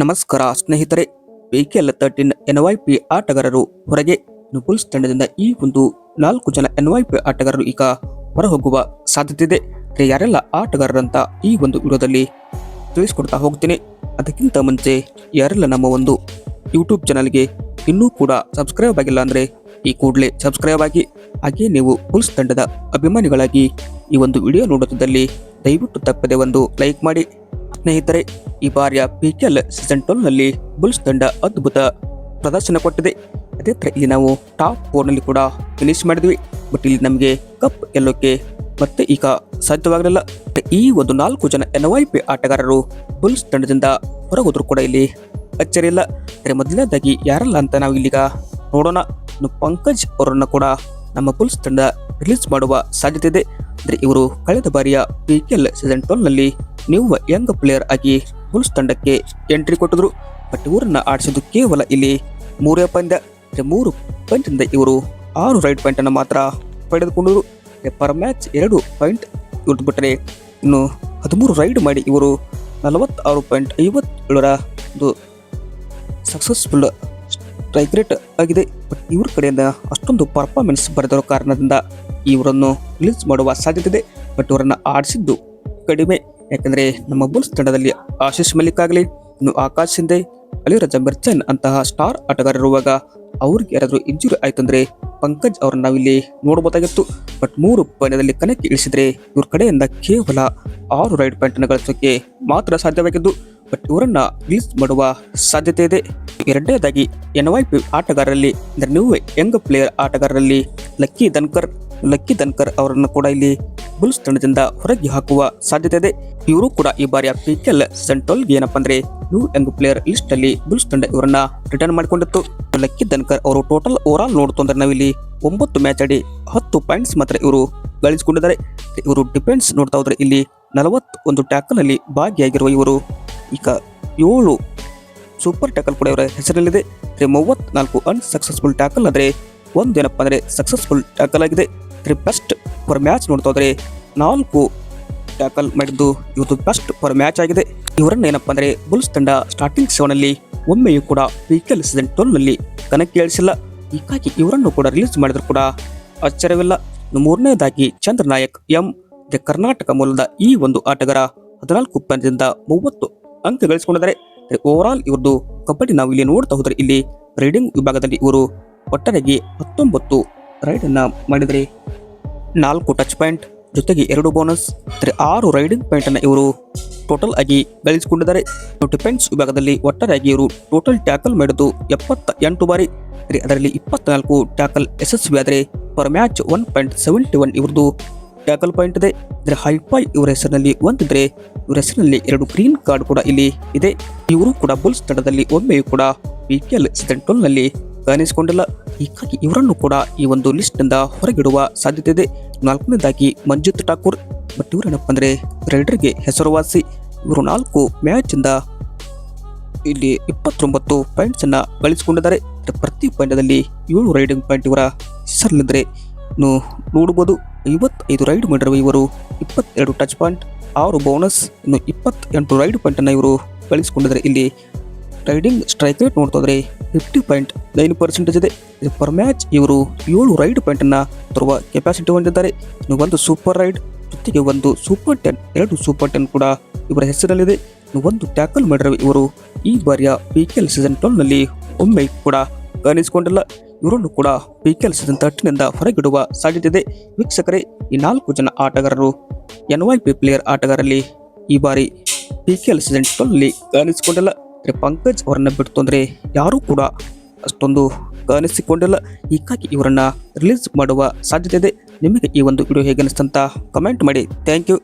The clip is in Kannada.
ನಮಸ್ಕಾರ ಸ್ನೇಹಿತರೆ ಪಿಕೆಎಲ್ ತರ್ಟೀನ್ ಎನ್ವೈಪಿ ಆಟಗಾರರು ಹೊರಗೆ. ನುಪುಲ್ಸ್ ತಂಡದಿಂದ ಈ ಒಂದು ನಾಲ್ಕು ಜನ ಎನ್ವೈಪಿ ಆಟಗಾರರು ಈಗ ಹೊರಹೋಗುವ ಸಾಧ್ಯತೆ ಇದೆ ಯಾರೆಲ್ಲ ಆಟಗಾರರಂತ ಈ ಒಂದು ವಿಡಿಯೋದಲ್ಲಿ ತಿಳಿಸ್ಕೊಡ್ತಾ ಹೋಗ್ತೀನಿ. ಅದಕ್ಕಿಂತ ಮುಂಚೆ ಯಾರೆಲ್ಲ ನಮ್ಮ ಒಂದು ಯೂಟ್ಯೂಬ್ ಚಾನಲ್ಗೆ ಇನ್ನೂ ಕೂಡ ಸಬ್ಸ್ಕ್ರೈಬ್ ಆಗಿಲ್ಲ ಅಂದರೆ ಈ ಕೂಡಲೇ ಸಬ್ಸ್ಕ್ರೈಬ್ ಆಗಿ. ಹಾಗೆ ನೀವು ಪುಲ್ಸ್ ತಂಡದ ಅಭಿಮಾನಿಗಳಾಗಿ ಈ ಒಂದು ವಿಡಿಯೋ ನೋಡುತ್ತಿದ್ದಲ್ಲಿ ದಯವಿಟ್ಟು ತಪ್ಪದೆ ಒಂದು ಲೈಕ್ ಮಾಡಿ. ಸ್ನೇಹಿತರೆ, ಈ ಬಾರಿಯ ಪಿಕೆಲ್ ಸೀಸನ್ ಟ್ವೆಲ್ನಲ್ಲಿ ಬುಲ್ಸ್ ತಂಡ ಅದ್ಭುತ ಪ್ರದರ್ಶನ ಕೊಟ್ಟಿದೆ. ಅದೇ ತರ ಇಲ್ಲಿ ನಾವು ಟಾಪ್ ಫೋರ್ನಲ್ಲಿ ಕೂಡ ಫಿನಿಶ್ ಮಾಡಿದ್ವಿ. ಬಟ್ ಇಲ್ಲಿ ನಮಗೆ ಕಪ್ ಗೆಲ್ಲೋಕೆ ಮತ್ತೆ ಈಗ ಸಾಧ್ಯವಾಗಲಿಲ್ಲ. ಈ ಒಂದು ನಾಲ್ಕು ಜನ ಎನ್ ವೈ ಪಿ ಆಟಗಾರರು ಬುಲ್ಸ್ ತಂಡದಿಂದ ಹೊರಗೋದ್ರು ಕೂಡ ಇಲ್ಲಿ ಅಚ್ಚರಿ ಇಲ್ಲ. ಅಂದ್ರೆ ಮೊದಲನೇದಾಗಿ ಯಾರಲ್ಲ ಅಂತ ನಾವು ಇಲ್ಲಿಗ ನೋಡೋಣ. ಪಂಕಜ್ ಅವರನ್ನು ಕೂಡ ನಮ್ಮ ಬುಲ್ಸ್ ತಂಡ ರಿಲೀಸ್ ಮಾಡುವ ಸಾಧ್ಯತೆ ಇದೆ. ಅಂದ್ರೆ ಇವರು ಕಳೆದ ಬಾರಿಯ ಪಿ ಕೆ ಎಲ್ ಸೀಸನ್ ಟ್ವೆಲ್ನಲ್ಲಿ ನೀವು ಯಂಗ್ ಪ್ಲೇಯರ್ ಆಗಿ ಬುಲ್ಸ್ ತಂಡಕ್ಕೆ ಎಂಟ್ರಿ ಕೊಟ್ಟಿದ್ರು. ಬಟ್ ಇವರನ್ನ ಆಡಿಸಿದ್ದು ಕೇವಲ ಇಲ್ಲಿ ಮೂರೇ ಪಂದ್ಯ ಮೂರು ಪಂದ್ಯದಿಂದ ಇವರು ಆರು ರೈಡ್ ಪಾಯಿಂಟ್ ಅನ್ನು ಮಾತ್ರ ಪಡೆದುಕೊಂಡರು. ಪರ್ ಮ್ಯಾಚ್ ಎರಡು ಪಾಯಿಂಟ್ ಇವ್ರದ್ದು ಬಿಟ್ಟರೆ ಇನ್ನು ಹದಿಮೂರು ರೈಡ್ ಮಾಡಿ ಇವರು ನಲವತ್ತಾರು ಪಾಯಿಂಟ್ ಐವತ್ತೇಳರ ಒಂದು ಸಕ್ಸಸ್ಫುಲ್ ಸ್ಟ್ರೈಕ್ ರೇಟ್ ಆಗಿದೆ. ಬಟ್ ಇವ್ರ ಕಡೆಯಿಂದ ಅಷ್ಟೊಂದು ಪರ್ಫಾರ್ಮೆನ್ಸ್ ಬರೆದಿರೋ ಕಾರಣದಿಂದ ಇವರನ್ನು ರಿಲೀಸ್ ಮಾಡುವ ಸಾಧ್ಯತೆ ಇದೆ. ಬಟ್ ಇವರನ್ನು ಆಡಿಸಿದ್ದು ಕಡಿಮೆ. ಯಾಕಂದ್ರೆ ನಮ್ಮ ಬುಲ್ಸ್ ತಂಡದಲ್ಲಿ ಆಶೀಶ್ ಮಲ್ಲಿಕ್ ಆಗಲಿ, ಇನ್ನು ಆಕಾಶ್ ಶಿಂದೆ ಅಲಿರಾಜ ಮಿರ್ಚನ್ ಅಂತಹ ಸ್ಟಾರ್ ಆಟಗಾರರಿರುವಾಗ ಅವ್ರಿಗೆ ಯಾರಾದರೂ ಇಂಜುರಿ ಆಯ್ತಂದ್ರೆ ಪಂಕಜ್ ಅವ್ರನ್ನ ನಾವಿಲ್ಲಿ ನೋಡಬಹುದಾಗಿತ್ತು ಬಟ್ ಮೂರು ಪಂದ್ಯದಲ್ಲಿ ಕಣಕ್ಕೆ ಇಳಿಸಿದ್ರೆ ಇವ್ರ ಕಡೆಯಿಂದ ಕೇವಲ ಆರು ರೈಡ್ ಪಾಯಿಂಟ್ ಗಳಿಸೋಕೆ ಮಾತ್ರ ಸಾಧ್ಯವಾಗಿದ್ದು, ಬಟ್ ಇವರನ್ನ ರಿಲೀಸ್ ಮಾಡುವ ಸಾಧ್ಯತೆ ಇದೆ. ಎರಡನೇದಾಗಿ, ಎನ್ ವೈ ಪಿ ಆಟಗಾರರಲ್ಲಿ, ಅಂದ್ರೆ ನೀವು ಯಂಗ್ ಪ್ಲೇಯರ್ ಆಟಗಾರರಲ್ಲಿ ಲಕ್ಕಿ ಧನ್ಕರ್ ಲಕ್ಕಿ ಧನ್ಕರ್ ಅವರನ್ನು ಕೂಡ ಇಲ್ಲಿ ಬುಲ್ಸ್ ತಂಡದಿಂದ ಹೊರಗೆ ಹಾಕುವ ಸಾಧ್ಯತೆ ಇದೆ. ಇವರು ಕೂಡ ಈ ಬಾರಿಯ ಪಿಕೆಲ್ ಸೆಂಟ್ರಲ್ ಏನಪ್ಪ ಅಂದ್ರೆ ನ್ಯೂ ಯಂಗ್ ಪ್ಲೇಯರ್ ಲಿಸ್ಟ್ ಅಲ್ಲಿ ಬುಲ್ಸ್ ತಂಡ ಇವರನ್ನ ರಿಟರ್ನ್ ಮಾಡಿಕೊಂಡಿತ್ತು. ಲಕ್ಕಿ ದನ್ಕರ್ ಅವರು ಟೋಟಲ್ ಓವರ್ ಆಲ್ ನೋಡ್ತು ಅಂದ್ರೆ ನಾವಿಲ್ಲಿ ಒಂಬತ್ತು ಮ್ಯಾಚ್ ಆಡಿ ಹತ್ತು ಪಾಯಿಂಟ್ಸ್ ಮಾತ್ರ ಇವರು ಗಳಿಸಿಕೊಂಡಿದ್ದಾರೆ. ಇವರು ಡಿಫೆನ್ಸ್ ನೋಡ್ತಾ ಹೋದ್ರೆ ಇಲ್ಲಿ ನಲವತ್ತೊಂದು ಟ್ಯಾಕಲ್ ಅಲ್ಲಿ ಭಾಗಿಯಾಗಿರುವ ಇವರು. ಈಗ ಏಳು ಸೂಪರ್ ಟ್ಯಾಕಲ್ ಕೂಡ ಇವರ ಹೆಸರಲ್ಲಿದೆ. ಮೂವತ್ನಾಲ್ಕು ಅನ್ಸಕ್ಸಸ್ಫುಲ್ ಟ್ಯಾಕಲ್ ಅಂದ್ರೆ ಒಂದೇನಪ್ಪ ಅಂದ್ರೆ ಸಕ್ಸಸ್ಫುಲ್ ಟ್ಯಾಕಲ್ ಆಗಿದೆ. ಬೆಸ್ಟ್ ಪರ್ ಮ್ಯಾಚ್ ನೋಡ್ತಾ ಹೋದ್ರೆ ನಾಲ್ಕು ಟ್ಯಾಕಲ್ ಮಾಡಿದ್ದು ಇವತ್ತು ಬೆಸ್ಟ್ ಪರ್ ಮ್ಯಾಚ್ ಆಗಿದೆ. ಇವರನ್ನ ಏನಪ್ಪ ಅಂದ್ರೆ ಬುಲ್ಸ್ ತಂಡ ಸ್ಟಾರ್ಟಿಂಗ್ ಸೆವೆನ್ ಅಲ್ಲಿ ಒಮ್ಮೆಯೂ ಕೂಡ ಪಿಕೆಲ್ ಸೀಸನ್ ಟ್ವೆಲ್ನಲ್ಲಿ ಕಣಕ್ಕೆ ಇಳಿಸಿಲ್ಲ ಹೀಗಾಗಿ ಇವರನ್ನು ಕೂಡ ರಿಲೀಸ್ ಮಾಡಿದ್ರು ಕೂಡ ಆಶ್ಚರ್ಯವಿಲ್ಲ. ಮೂರನೇದಾಗಿ ಚಂದ್ರ ನಾಯಕ್ ಎಂ ದ ಕರ್ನಾಟಕ ಮೂಲದ ಈ ಒಂದು ಆಟಗಾರ ಹದಿನಾಲ್ಕು ಪಂದ್ಯದಿಂದ ಮೂವತ್ತು ಅಂಕ ಗಳಿಸಿಕೊಂಡಿದ್ದಾರೆ. ಓವರ್ ಆಲ್ ಕಬಡ್ಡಿ ನಾವು ಇಲ್ಲಿ ನೋಡ್ತಾ ಹೋದ್ರೆ ಇಲ್ಲಿ ರೈಡಿಂಗ್ ವಿಭಾಗದಲ್ಲಿ ಇವರು ಒಟ್ಟಾರೆಗೆ ಹತ್ತೊಂಬತ್ತು ರೈಡ್ ಅನ್ನ ಮಾಡಿದರೆ ನಾಲ್ಕು ಟಚ್ ಪಾಯಿಂಟ್ ಜೊತೆಗೆ ಎರಡು ಬೋನಸ್ ಅಂದರೆ ಆರು ರೈಡಿಂಗ್ ಪಾಯಿಂಟ್ ಅನ್ನ ಇವರು ಟೋಟಲ್ ಆಗಿ ಗಳಿಸಿಕೊಂಡಿದ್ದಾರೆ ಡಿಫೆನ್ಸ್ ವಿಭಾಗದಲ್ಲಿ ಒಟ್ಟಾರೆಯಾಗಿ ಇವರು ಟೋಟಲ್ ಟ್ಯಾಕಲ್ ಮಾಡಿದ್ದು ಎಪ್ಪತ್ತ ಎಂಟು ಬಾರಿ. ಅಂದರೆ ಅದರಲ್ಲಿ ಇಪ್ಪತ್ನಾಲ್ಕು ಟ್ಯಾಕಲ್ ಯಶಸ್ವಿ ಆದರೆ per match one point seventy one ಇವ್ರದ್ದು ಟ್ಯಾಕಲ್ ಪಾಯಿಂಟ್ ಇದೆ. ಅಂದರೆ ಹೈಫೈ ಇವರ ಹೆಸರಿನಲ್ಲಿ ಒಂದಿದ್ರೆ ಇವರ ಹೆಸರಿನಲ್ಲಿ ಎರಡು ಗ್ರೀನ್ ಕಾರ್ಡ್ ಕೂಡ ಇಲ್ಲಿ ಇದೆ. ಇವರು ಕೂಡ ಬುಲ್ಸ್ ತಂಡದಲ್ಲಿ ಒಮ್ಮೆಯೂ ಕೂಡ ಪಿ ಕೆ ಎಲ್ ಸೀಸನ್ ನಲ್ಲಿ ಕಾಣಿಸಿಕೊಂಡಿಲ್ಲ ಹೀಗಾಗಿ ಇವರನ್ನು ಕೂಡ ಈ ಒಂದು ಲಿಸ್ಟ್ನಿಂದ ಹೊರಗಿಡುವ ಸಾಧ್ಯತೆ ಇದೆ. ನಾಲ್ಕನೇದಾಗಿ ಮಂಜುತ್ ಠಾಕೂರ್. ಬಟ್ ಇವರೇನಪ್ಪ ಅಂದರೆ ರೈಡರ್ಗೆ ಹೆಸರುವಾಸಿ. ಇವರು ನಾಲ್ಕು ಮ್ಯಾಚ್ ಇಂದ ಇಲ್ಲಿ ಇಪ್ಪತ್ತೊಂಬತ್ತು ಪಾಯಿಂಟ್ಸ್ ಅನ್ನ ಗಳಿಸಿಕೊಂಡಿದ್ದಾರೆ ಪ್ರತಿ ಪಂದ್ಯದಲ್ಲಿ ಏಳು ರೈಡಿಂಗ್ ಪಾಯಿಂಟ್ ಇವರ ಹೆಸರಲ್ಲಿದ್ದರೆ ಇನ್ನು ನೋಡಬಹುದು ಐವತ್ತೈದು ರೈಡ್ ಮಾಡಿರುವ ಇವರು ಇಪ್ಪತ್ತೆರಡು ಟಚ್ ಪಾಯಿಂಟ್, ಆರು ಬೋನಸ್, ಇನ್ನು ಇಪ್ಪತ್ತೆಂಟು ರೈಡ್ ಪಾಯಿಂಟ್ ಅನ್ನ ಇವರು ಗಳಿಸಿಕೊಂಡಿದ್ದಾರೆ. ಇಲ್ಲಿ ರೈಡಿಂಗ್ ಸ್ಟ್ರೈಕ್ ರೇಟ್ ನೋಡ್ತಾ ಇದ್ರೆ ಫಿಫ್ಟಿ ಪಾಯಿಂಟ್ ನೈನ್ ಪರ್ಸೆಂಟೇಜ್ ಇದೆ ಪರ್ ಮ್ಯಾಚ್ ಇವರು ಏಳು ರೈಡ್ ಪಾಯಿಂಟ್ ಅನ್ನ ತರುವ ಕೆಪಾಸಿಟಿ ಹೊಂದಿದ್ದಾರೆ. ಒಂದು ಸೂಪರ್ ರೈಡ್ ಜೊತೆಗೆ ಒಂದು ಸೂಪರ್ ಟೆನ್ ಎರಡು ಸೂಪರ್ ಟೆನ್ ಕೂಡ ಇವರ ಹೆಸರಲ್ಲಿದೆ. ಒಂದು ಟ್ಯಾಕಲ್ ಮಾಡಿರುವ ಇವರು ಈ ಬಾರಿಯ ಪಿ ಕೆ ಎಲ್ ಸೀಸನ್ ಟ್ವೆಲ್ನಲ್ಲಿ ಒಮ್ಮೆ ಕೂಡ ಕಾಣಿಸಿಕೊಂಡಿಲ್ಲ. ಇವರನ್ನು ಕೂಡ ಪಿ ಕೆ ಎಲ್ ಸೀಸನ್ ತರ್ಟಿನಿಂದ ಹೊರಗಿಡುವ ಸಾಧ್ಯತೆ ಇದೆ. ವೀಕ್ಷಕರೇ, ಈ ನಾಲ್ಕು ಜನ ಆಟಗಾರರು ಎನ್ ವೈ ಪಿ ಪ್ಲೇಯರ್ ಆಟಗಾರರಲ್ಲಿ ಈ ಬಾರಿ ಪಿ ಕೆ ಎಲ್ ಸೀಸನ್ ಟ್ವೆಲ್ನಲ್ಲಿ ಕಾಣಿಸಿಕೊಂಡಿಲ್ಲ. ಅಂದ್ರೆ ಪಂಕಜ್ ಅವರನ್ನು ಬಿಟ್ಟು ತೊಂದರೆ ಯಾರೂ ಕೂಡ ಅಷ್ಟೊಂದು ಅನಿಸಿಕೊಂಡಿಲ್ಲ ಹೀಗಾಗಿ ಇವರನ್ನ ರಿಲೀಸ್ ಮಾಡುವ ಸಾಧ್ಯತೆ ಇದೆ. ನಿಮಗೆ ಈ ಒಂದು ವಿಡಿಯೋ ಹೇಗೆ ಅನಿಸ್ತಂತ ಕಮೆಂಟ್ ಮಾಡಿ. Thank you